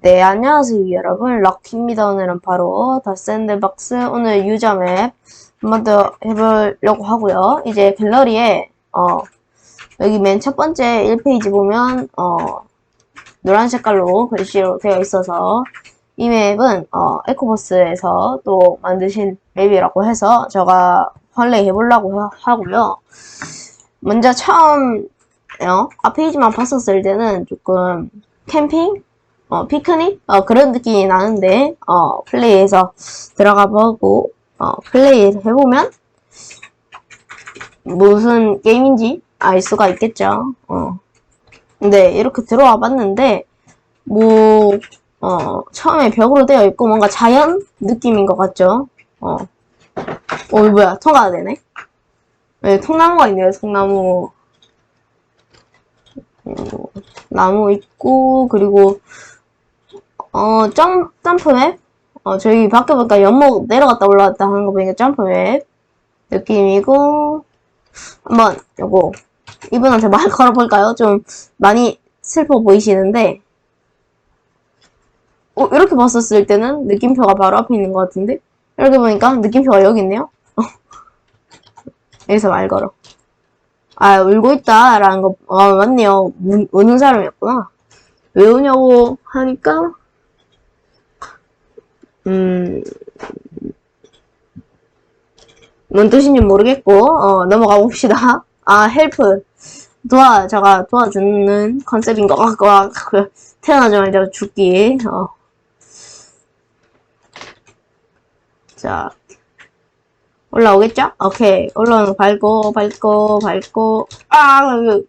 네, 안녕하세요, 여러분. 럭키입니다. 오늘은 바로 더 샌드박스 오늘 유저 맵 한번 더 해보려고 하고요. 이제 갤러리에, 어, 여기 맨 첫 번째 1페이지 보면, 어, 노란 색깔로 글씨로 되어 있어서 이 맵은, 어, 에코버스에서 또 만드신 맵이라고 해서 제가 플레이 해보려고 하- 하고요. 먼저 처음, 어, 앞 페이지만 봤었을 때는 조금 캠핑? 어, 피크닉? 어, 그런 느낌이 나는데, 어, 플레이해서 들어가 보고, 어, 플레이 해보면, 무슨 게임인지 알 수가 있겠죠. 어. 근데, 이렇게 들어와 봤는데, 뭐, 어, 처음에 벽으로 되어 있고, 뭔가 자연 느낌인 것 같죠? 어. 어, 뭐야, 통과가 되네? 네, 통나무가 있네요, 통나무. 어, 나무 있고, 그리고, 어, 점, 점프맵? 어, 저기 밖에 보니까 연목 내려갔다 올라갔다 하는 거 보니까 점프맵 느낌이고, 한번, 요거, 이분한테 말 걸어볼까요? 좀 많이 슬퍼 보이시는데, 어, 이렇게 봤었을 때는 느낌표가 바로 앞에 있는 것 같은데, 이렇게 보니까 느낌표가 여기 있네요? 여기서 말 걸어. 아, 울고 있다, 라는 거, 아, 맞네요. 우, 우는 사람이었구나. 왜 우냐고 하니까, 음, 뭔 뜻인지 모르겠고, 어, 넘어가 봅시다. 아, 헬프. 도와, 제가 도와주는 컨셉인 것 같고, 아, 그, 태어나자마자 죽기, 어. 자, 올라오겠죠? 오케이. 올라오는 거 밟고, 밟고, 밟고, 아, 이거,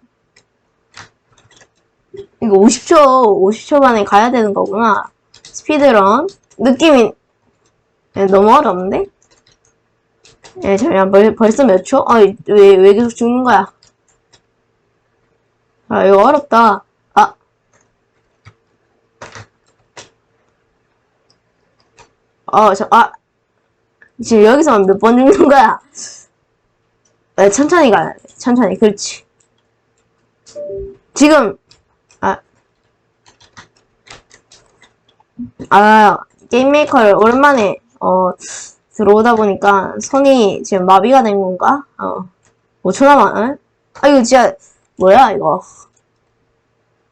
이거 50초, 50초 만에 가야 되는 거구나. 스피드런. 느낌이, 예, 너무 어렵는데? 예, 잠깐, 벌, 벌써 몇 초? 아, 왜, 왜 계속 죽는 거야? 아, 이거 어렵다. 아. 어, 저, 아. 지금 여기서만 몇 번 죽는 거야? 아, 천천히 가야 돼. 천천히. 그렇지. 지금, 아. 아, 게임 메이커를 오랜만에, 어, 들어오다 보니까 손이 지금 마비가 된 건가? 어. 5초 남았, 응? 아, 이거 진짜, 뭐야, 이거.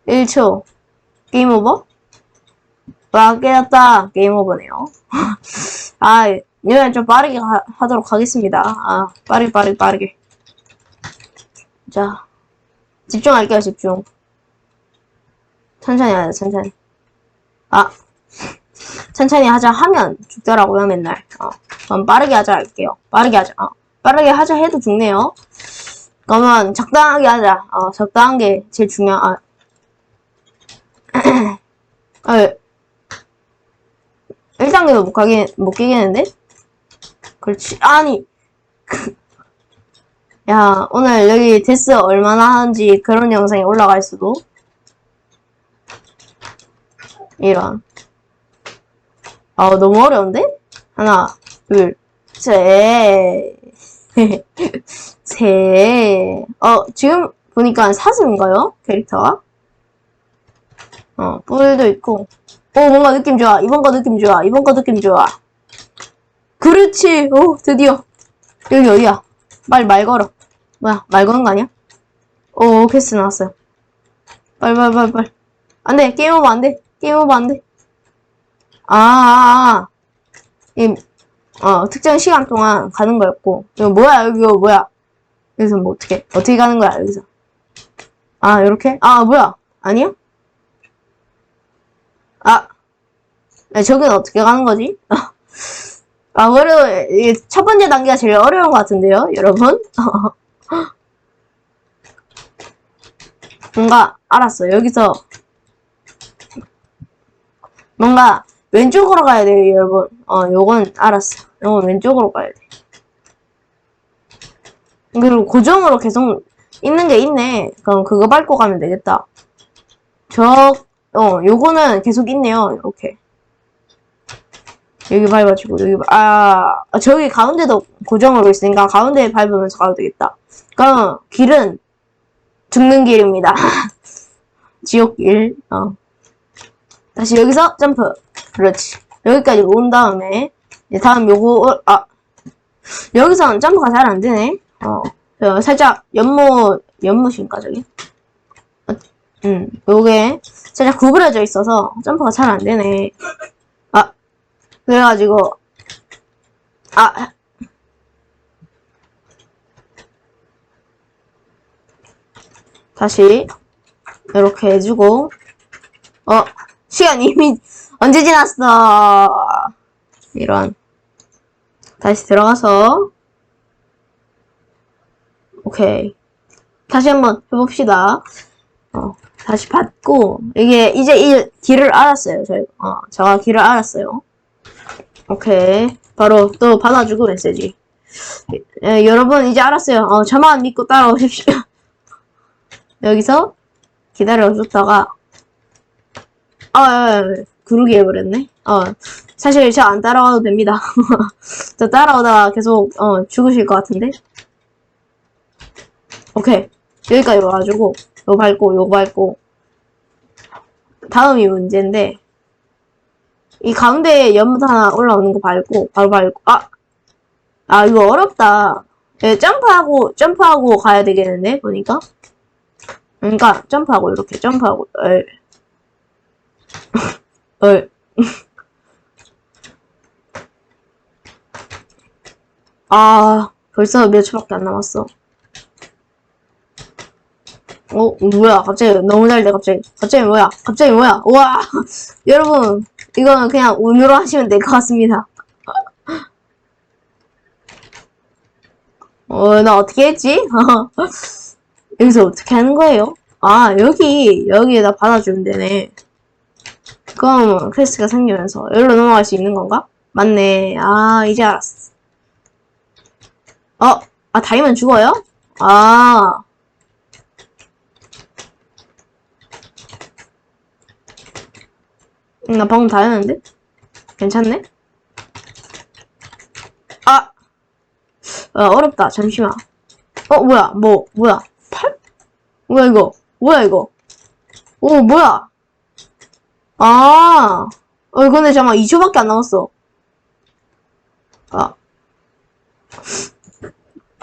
1초. 게임 오버? 와, 깨졌다. 게임 오버네요. 아, 이번엔 좀 빠르게 하, 도록 하겠습니다. 아, 빠르게, 빠르게, 빠르게. 자, 집중할게요, 집중. 천천히 하자, 천천히. 아, 천천히 하자 하면 죽더라고요, 맨날. 어, 그럼 빠르게 하자 할게요. 빠르게 하자. 어, 빠르게 하자 해도 죽네요. 그러면 적당하게 하자. 어, 적당한 게 제일 중요한, 아. 아, 1단계도 못 가게, 못 깨겠는데? 그렇지. 아니. 야, 오늘 여기 데스 얼마나 하는지 그런 영상이 올라갈 수도. 이런. 아, 너무 어려운데? 하나, 둘, 셋. 셋. 어, 지금 보니까 사슴인가요? 캐릭터가? 어, 뿔도 있고. 오, 뭔가 느낌 좋아. 이번 거 느낌 좋아. 이번 거 느낌 좋아. 그렇지. 오, 드디어. 여기 어디야? 빨리 말 걸어. 뭐야, 말 거는 거 아니야? 오, 캐스 나왔어요. 빨리, 빨리, 빨리, 빨리. 안 돼. 게임 오버 안 돼. 게임 오버 안 돼. 아, 아, 아. 이, 어, 특정 시간 동안 가는 거였고. 이거 뭐야, 이거 뭐야. 여기서 뭐 어떻게, 어떻게 가는 거야, 여기서. 아, 요렇게? 아, 뭐야. 아니야? 아, 아, 저긴 어떻게 가는 거지? 아, 어려워. 이게 첫 번째 단계가 제일 어려운 것 같은데요, 여러분? 뭔가, 알았어. 여기서, 뭔가, 왼쪽으로 가야 돼요, 여러분. 어, 요건 알았어. 요건 왼쪽으로 가야 돼. 그리고 고정으로 계속 있는 게 있네. 그럼 그거 밟고 가면 되겠다. 저, 어, 요거는 계속 있네요. 이렇게. 여기 밟아주고, 여기, 밟- 아, 아, 저기 가운데도 고정으로 있으니까 가운데 밟으면서 가도 되겠다. 그럼 길은 죽는 길입니다. 지옥길, 어. 다시 여기서 점프. 그렇지. 여기까지 온 다음에, 이제 다음 요거, 어, 아. 여기서는 점프가 잘 안 되네. 어. 어, 살짝 연못, 연못인가, 저기? 어, 음, 요게 살짝 구부려져 있어서 점프가 잘 안 되네. 아. 그래가지고, 아. 다시, 이렇게 해주고, 어, 시간 이미 언제 지났어? 이런. 다시 들어가서, 오케이. 다시 한번 해봅시다. 어, 다시 받고, 이게, 이제 이 길을 알았어요, 저희. 어, 제가 길을 알았어요. 오케이. 바로 또 받아주고 메시지. 예, 여러분, 이제 알았어요. 어, 저만 믿고 따라오십시오. 여기서 기다려 줬다가, 아, 예, 예, 구르기 해버렸네. 어, 사실 저 안 따라와도 됩니다. 저 따라오다가 계속, 어, 죽으실 것 같은데. 오케이. 여기까지 와가지고, 요 밟고, 요 밟고. 다음이 문제인데, 이 가운데에 연못 하나 올라오는 거 밟고, 바로 밟고, 아! 아, 이거 어렵다. 예, 점프하고, 점프하고 가야 되겠는데, 보니까. 그러니까, 점프하고, 이렇게 점프하고, 얼. 얼. 아, 벌써 몇 초밖에 안 남았어. 어, 뭐야, 갑자기 너무 잘 돼, 갑자기. 갑자기 뭐야, 갑자기 뭐야, 우와! 여러분, 이거는 그냥 운으로 하시면 될 것 같습니다. 어, 나 어떻게 했지? 여기서 어떻게 하는 거예요? 아, 여기, 여기에다 받아주면 되네. 그럼 퀘스트가 생기면서 여기로 넘어갈 수 있는 건가? 맞네. 아, 이제 알았어. 어, 아, 다이면 죽어요? 아. 음, 나 방금 다 했는데? 괜찮네? 아! 아, 어렵다. 잠시만. 어, 뭐야, 뭐, 뭐야. 팔? 뭐야, 이거. 뭐야, 이거. 오, 뭐야. 아. 어, 근데 잠깐만, 2초밖에 안 남았어. 아.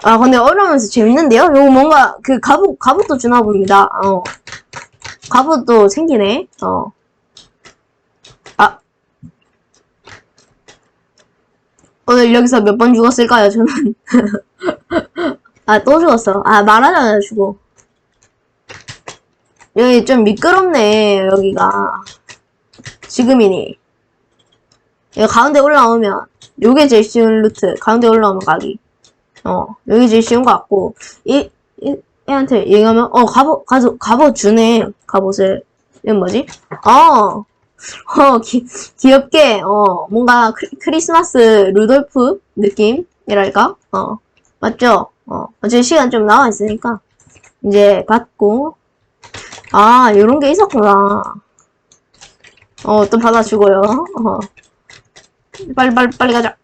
아, 근데 어려우면서 재밌는데요? 이거 뭔가, 그, 갑옷, 갑옷도 주나 봅니다. 어. 갑옷도 생기네. 어. 아. 오늘 여기서 몇 번 죽었을까요, 저는? 아, 또 죽었어. 아, 말하잖아요, 죽어. 여기 좀 미끄럽네, 여기가. 지금이니. 여기 가운데 올라오면, 요게 제일 쉬운 루트. 가운데 올라오면 가기. 어, 여기 제일 쉬운 것 같고, 이, 이, 얘한테 얘기하면, 어, 갑옷, 가져, 갑옷 주네. 갑옷을. 이건 뭐지? 어, 어, 기, 귀엽게, 어, 뭔가 크, 크리 스마스 루돌프 느낌이랄까? 어, 맞죠? 어, 어차피 시간 좀 나와 있으니까, 이제 받고, 아, 요런 게 있었구나. 어, 또 받아주고요. 어. 빨리, 빨리, 빨리 가자.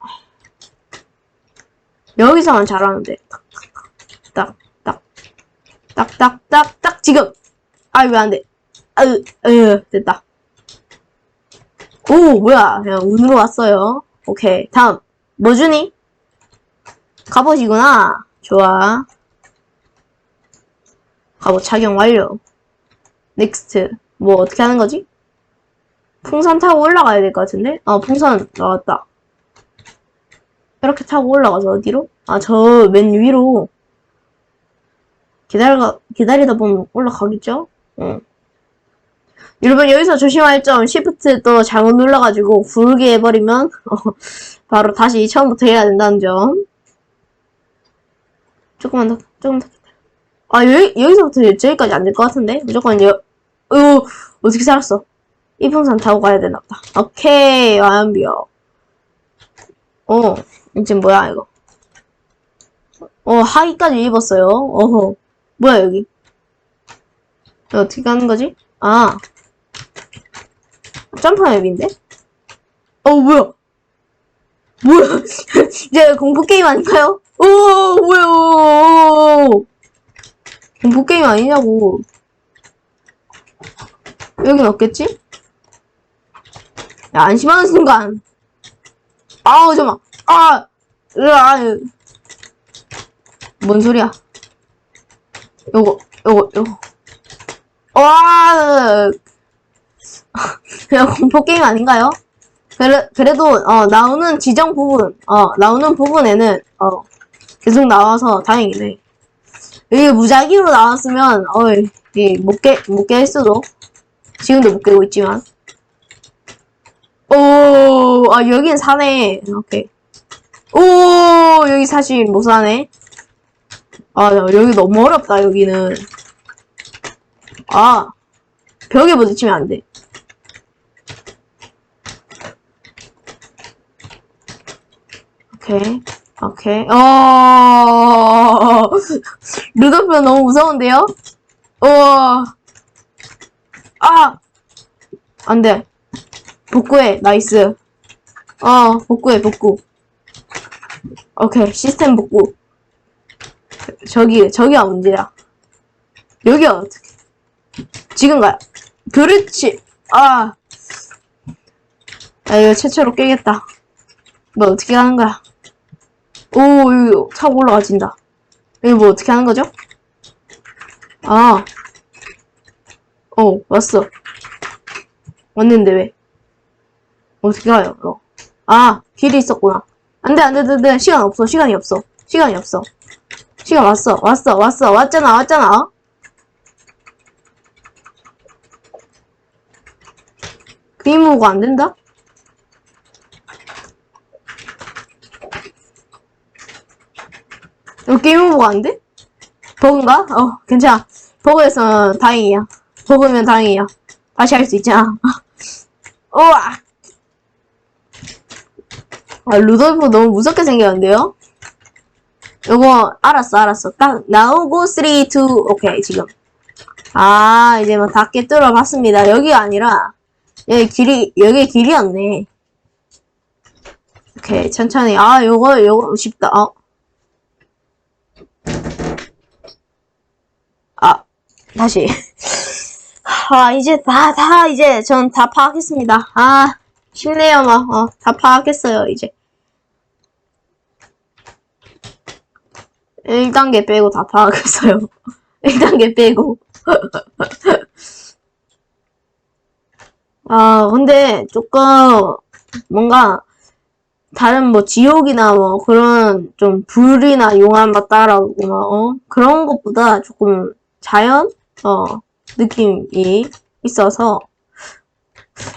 여기서만 잘하는데. 딱, 딱, 딱, 딱, 딱, 딱, 지금! 아, 왜 안 돼? 아유, 아유, 됐다. 오, 뭐야. 그냥 운으로 왔어요. 오케이. 다음. 뭐 주니? 갑옷이구나. 좋아. 갑옷 착용 완료. 넥스트. 뭐 어떻게 하는 거지? 풍선 타고 올라가야 될 것 같은데? 어, 풍선 나왔다. 이렇게 타고 올라가서 어디로? 아, 저 맨 위로. 기다리다, 기다리다 보면 올라가겠죠? 응. 여러분, 여기서 조심할 점, 시프트 또 잘못 눌러가지고, 굴게 해버리면, 어, 바로 다시 처음부터 해야 된다는 점. 조금만 더, 조금 더. 아, 여기, 여기서부터 저기까지 안 될 것 같은데? 무조건 여, 어, 어떻게 살았어? 이 풍선 타고 가야 되나 보다. 오케이, 완벽. 어, 이제 뭐야, 이거. 어, 하의까지 입었어요. 어허. 뭐야, 여기. 어떻게 가는 거지? 아. 점프 맵인데? 어, 뭐야. 뭐야. 이제 공포게임 아닌가요? 오, 뭐야. 오, 공포게임 아니냐고. 여긴 없겠지? 야, 안심하는 순간. 아우, 잠깐만. 아, 으아, 뭔 소리야? 요거, 요거, 요거. 와, 그냥 공포게임 아닌가요? 그래, 그래도, 어, 나오는 지정 부분, 어, 나오는 부분에는, 어, 계속 나와서 다행이네. 이게 무작위로 나왔으면, 어이, 이, 못 깨, 못 깰 수도. 지금도 못 깨고 있지만. 오, 아, 여긴 사네. 오케이. 오, 여기 사실 못 사네. 아, 야, 여기 너무 어렵다, 여기는. 아, 벽에 부딪히면 안 돼. 오케이. 오케이. 어, 루돌프 너무 무서운데요? 우와. 아! 안 돼. 복구해. 나이스. 어, 복구해, 복구. 오케이. 시스템 복구. 저기, 저기가 문제야. 여기가 어떻게. 지금 가요. 그렇지. 아. 아, 이거 최초로 깨겠다. 뭐 어떻게 하는 거야? 오, 이거 차고 올라가진다. 이거 뭐 어떻게 하는 거죠? 아. 어, 왔어. 왔는데 왜? 어떻게 가요, 어. 아, 길이 있었구나. 안 돼, 안 돼, 안 돼. 시간 없어, 시간이 없어. 시간이 없어. 시간 왔어, 왔어, 왔어, 왔잖아, 왔잖아. 게임 오고 안 된다? 이거 게임 오버가 안 돼? 버그인가? 어, 괜찮아. 버그에서 다행이야. 버그면 다행이야. 다시 할 수 있잖아. 우와! 아, 루돌프 너무 무섭게 생겼는데요? 요거, 알았어, 알았어. 딱 나오고, 3, 2, 오케이, 지금. 아, 이제 뭐다 깨뚫어 봤습니다. 여기가 아니라, 여기 길이, 여기 길이었네. 오케이, 천천히. 아, 요거, 요거 쉽다. 어. 아, 다시. 아, 이제 다, 다, 이제 전 다 파악했습니다. 아, 쉽네요, 막. 어, 다 파악했어요, 이제. 1단계 빼고 다 파악했어요. 1단계 빼고. 아, 근데 조금 뭔가 다른 뭐 지옥이나 뭐 그런 좀 불이나 용암 맞다라고 막, 어? 그런 것보다 조금 자연? 어, 느낌이 있어서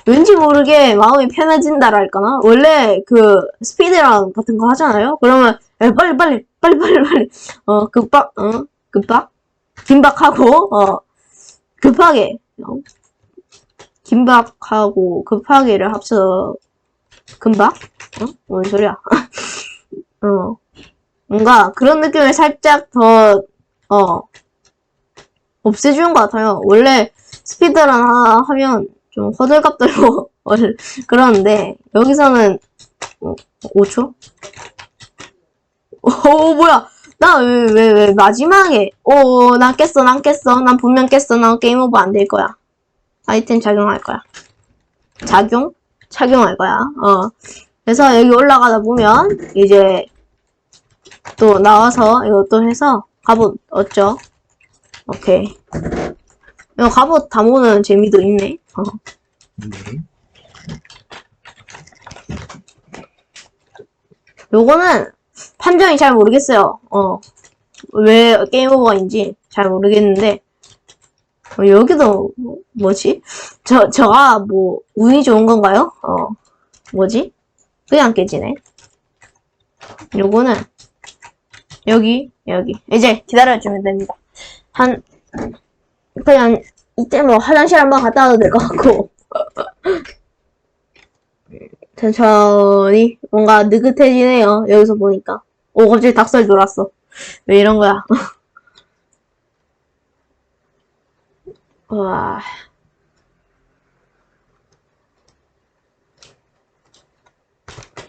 왠지 모르게 마음이 편해진다랄까나? 원래 그 스피드런 같은 거 하잖아요? 그러면 에, 빨리 빨리 빨리 빨리 빨리 어 급박 어 급박 긴박하고 어 급하게 어? 긴박하고 급하게를 합쳐서 금박? 어? 뭔 소리야? 어 뭔가 그런 느낌을 살짝 더 어 없애주는 것 같아요. 원래 스피드런 하- 하면 좀 허들갑 들고 그러는데 여기서는 어, 5초? 오 뭐야? 나 왜 왜 왜 마지막에 오난 깼어 난 깼어. 난 분명 깼어. 난 게임 오버 안 될 거야. 아이템 작용할 거야. 작용? 착용할 거야. 어. 그래서 여기 올라가다 보면 이제 또 나와서 이것도 해서 갑옷 얻죠. 오케이 이거 갑옷 다 모으는 재미도 있네 어. 네. 요거는 판정이 잘 모르겠어요. 어. 왜 게임 오버인지 잘 모르겠는데. 어, 여기도 뭐, 뭐지? 저, 저가 뭐 운이 좋은 건가요? 어. 뭐지? 그냥 깨지네. 요거는 여기, 여기. 이제 기다려주면 됩니다. 한, 그냥 이때 뭐 화장실 한번 갔다 와도 될 것 같고. 천천히 뭔가 느긋해지네요. 여기서 보니까. 오 갑자기 닭살 돌았어. 왜 이런 거야? 와.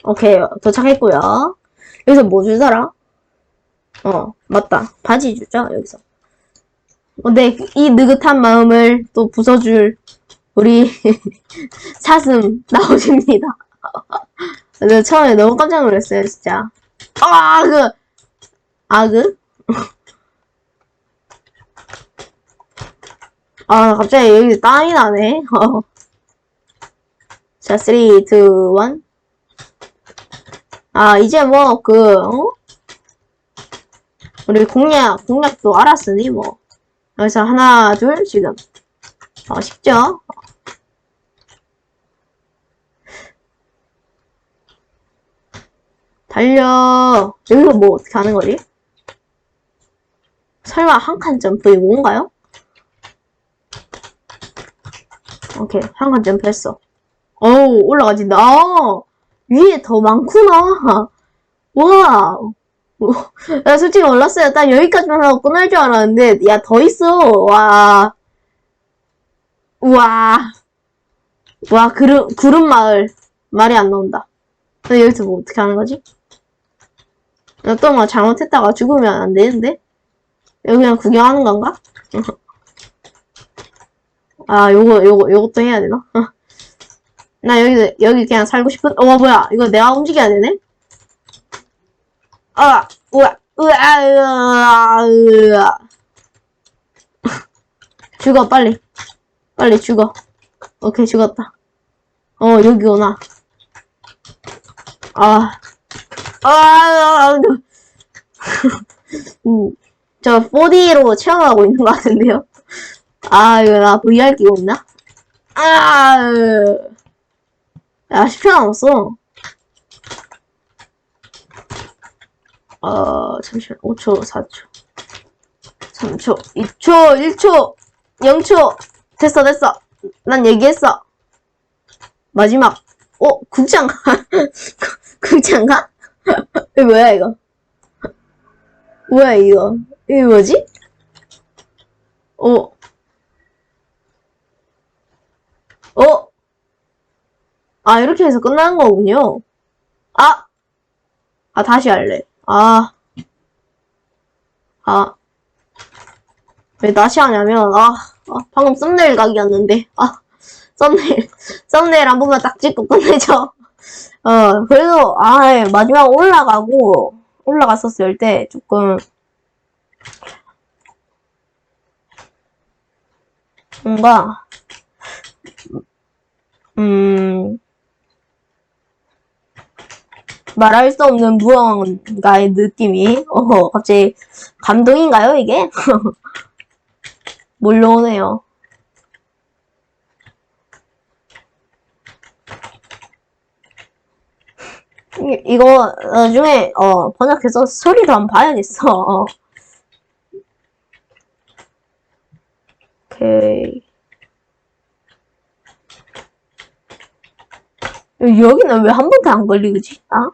오케이 도착했고요. 여기서 뭐 주더라? 어 맞다 바지 주죠 여기서. 어, 네, 이 느긋한 마음을 또 부숴줄 우리 사슴 나오십니다. 근데 처음에 너무 깜짝 놀랐어요, 진짜. 아, 그, 아, 그? 아, 갑자기 여기 땀이 나네. 어. 자, 3, 2, 1. 아, 이제 뭐, 그, 어? 우리 공략, 공략도 알았으니, 뭐. 여기서 하나, 둘, 지금. 어, 쉽죠? 달려. 여기서 뭐 어떻게 하는 거지? 설마 한 칸 점프 이건가요? 오케이, 한 칸 점프 했어. 어우, 올라가진다. 아, 위에 더 많구나. 와. 나 솔직히 몰랐어요. 딱 여기까지만 하고 끝날 줄 알았는데, 야, 더 있어. 와. 우와. 와, 구름, 구름 마을. 말이 안 나온다. 근데 여기서 뭐 어떻게 하는 거지? 또뭐 잘못했다가 죽으면 안 되는데? 여기 그냥 구경하는 건가? 아, 요거, 요거, 요것도 해야 되나? 나 여기, 여기 그냥 살고 싶은, 어, 뭐야. 이거 내가 움직여야 되네? 아, 우와, 우와, 우와, 우와. 죽어, 빨리. 빨리 죽어. 오케이, 죽었다. 어, 여기 오나. 아, 아, 아, 음, 저 4D로 체험하고 있는 것 같은데요? 아, 이거 나 VR 끼고 있나? 아, 야, 10초 남았어. 어, 잠시만. 5초, 4초, 3초, 2초, 1초, 0초. 됐어, 됐어. 난 얘기했어. 마지막. 어, 국장가? 국장가? 이거 뭐야, 이거? 뭐야, 이거? 이게 뭐지? 어. 어? 아, 이렇게 해서 끝나는 거군요. 아! 아, 다시 할래. 아. 아. 왜 다시 하냐면, 아, 아, 방금 썸네일 각이었는데, 아, 썸네일, 썸네일 한 번만 딱 찍고 끝내죠. 어, 그래도, 아, 마지막 올라가고, 올라갔었을 때 조금, 뭔가, 음, 말할 수 없는 무언가의 느낌이, 어, 갑자기, 감동인가요, 이게? 몰려오네요. 이- 이거 나중에 어 번역해서 소리도 한번 봐야겠어. 어. 오케이. 여기는 왜 한 번도 안 걸리지? 아?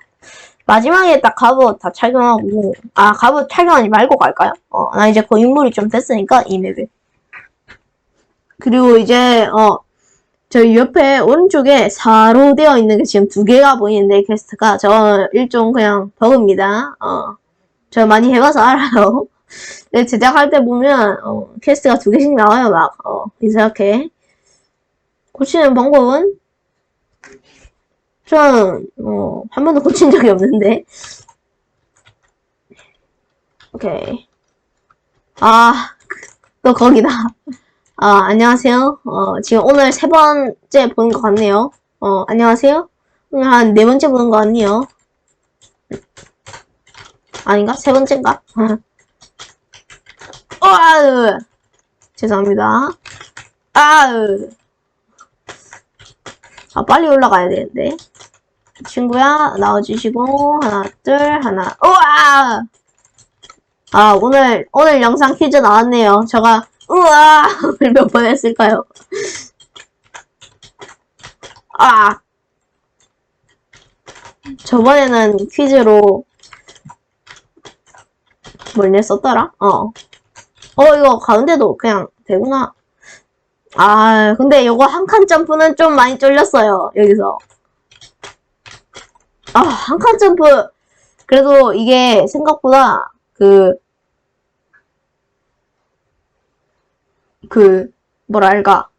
마지막에 딱 갑옷 다 착용하고 아 갑옷 착용하지 말고 갈까요? 어, 나 이제 고인물이 좀 됐으니까 이 맵에 그리고 이제 어 저희 옆에 오른쪽에 4로 되어 있는 게 지금 두 개가 보이는데 퀘스트가 저 일종 그냥 버그입니다. 어, 저 많이 해봐서 알아요. 근데 제작할 때 보면 어, 퀘스트가 두 개씩 나와요 막 어, 이상하게 고치는 방법은 저는 어, 한 번도 고친 적이 없는데 오케이 아 또 거기다 아, 안녕하세요. 어, 지금 오늘 세 번째 보는 것 같네요. 어, 안녕하세요. 오늘 한 네 번째 보는 것 같네요. 아닌가? 세 번째인가? 어, 아으. 죄송합니다. 아으. 아, 빨리 올라가야 되는데. 친구야, 나와주시고, 하나, 둘, 하나, 우와! 아, 오늘, 오늘 영상 퀴즈 나왔네요. 제가 우와! 몇 번 했을까요? 아! 저번에는 퀴즈로 뭘 냈었더라? 어. 어, 이거 가운데도 그냥 되구나. 아, 근데 이거 한 칸 점프는 좀 많이 쫄렸어요, 여기서. 아, 한 칸 점프. 그래도 이게 생각보다 그, 그, 뭐랄까.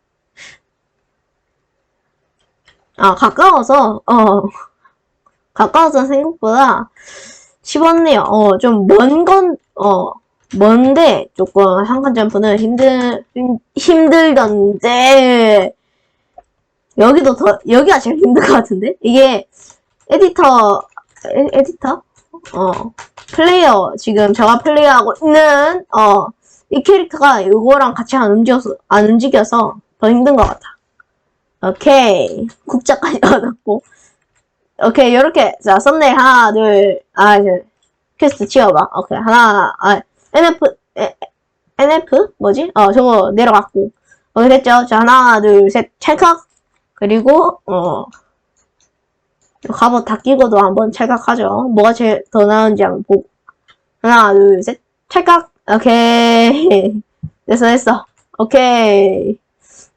아, 가까워서, 어, 가까워서 생각보다 쉽었네요. 어, 좀 먼 건, 어, 먼데, 조금 한칸 점프는 힘들, 힘- 힘들던데, 여기도 더, 여기가 제일 힘든 것 같은데? 이게, 에디터, 에, 에디터? 어, 플레이어, 지금 제가 플레이하고 있는, 어, 이 캐릭터가 이거랑 같이 안 움직여서, 안 움직여서 더 힘든 것 같아. 오케이. 국자까지 얻었고. 오케이, 요렇게. 자, 썸네일 하나, 둘, 아, 이제, 퀘스트 치워봐. 오케이, 하나, 아, NF, 에, NF? 뭐지? 어, 저거 내려갔고. 오케이, 됐죠? 자, 하나, 둘, 셋, 찰칵. 그리고, 어, 갑옷 다 끼고도 한번 찰칵하죠. 뭐가 제일 더 나은지 한번 보고. 하나, 둘, 셋, 찰칵. 오케이. 됐어, 됐어. 오케이.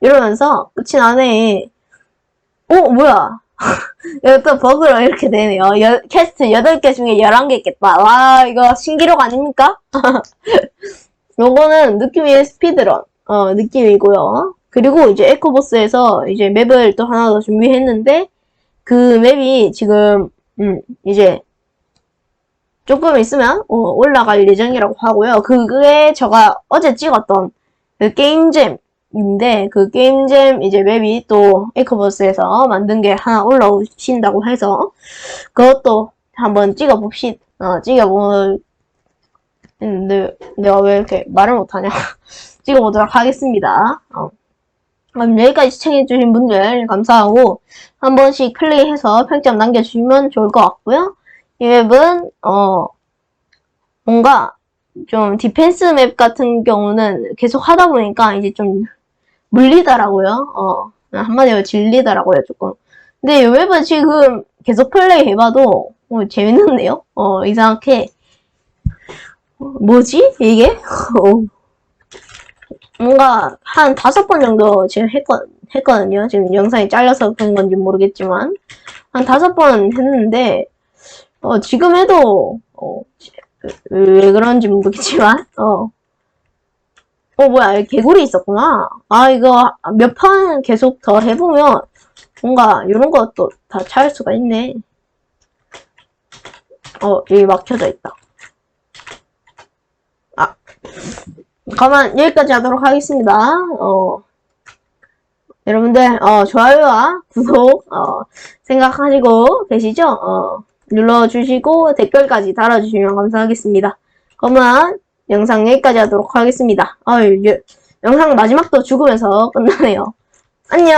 이러면서 끝이 나네. 오, 뭐야. 여기 또 버그로 이렇게 되네요. 여, 캐스트 8개 중에 11개 있겠다. 와, 이거 신기록 아닙니까? 요거는 느낌이 스피드런, 어, 느낌이고요. 그리고 이제 에코보스에서 이제 맵을 또 하나 더 준비했는데, 그 맵이 지금, 음, 이제, 조금 있으면, 어, 올라갈 예정이라고 하고요. 그게 제가 어제 찍었던 그 게임잼 인데, 그 게임잼 이제 맵이 또 에코버스에서 만든 게 하나 올라오신다고 해서, 그것도 한번 찍어봅시다. 어, 찍어보, 근데 내가 왜 이렇게 말을 못하냐. 찍어보도록 하겠습니다. 어. 그럼 여기까지 시청해주신 분들 감사하고, 한 번씩 플레이해서 평점 남겨주시면 좋을 것 같고요. 이 맵은, 어, 뭔가, 좀, 디펜스 맵 같은 경우는 계속 하다 보니까 이제 좀 물리더라고요. 어, 한마디로 질리더라고요, 조금. 근데 이 맵은 지금 계속 플레이 해봐도, 어, 재밌는데요? 어, 이상하게. 어, 뭐지? 이게? 어. 뭔가 한 다섯 번 정도 지금 했거, 했거든요. 지금 영상이 잘려서 그런 건지 모르겠지만. 한 다섯 번 했는데, 어, 지금 해도, 어, 왜 그런지 모르겠지만, 어. 어, 뭐야, 개구리 있었구나. 아, 이거 몇 판 계속 더 해보면, 뭔가, 이런 것도 다 찾을 수가 있네. 어, 여기 막혀져 있다. 아. 가만, 여기까지 하도록 하겠습니다. 어. 여러분들, 어, 좋아요와 구독, 어, 생각하시고 계시죠? 어, 눌러주시고 댓글까지 달아주시면 감사하겠습니다. 그러면 영상 여기까지 하도록 하겠습니다. 아유, 여- 영상 마지막도 죽으면서 끝나네요. 안녕.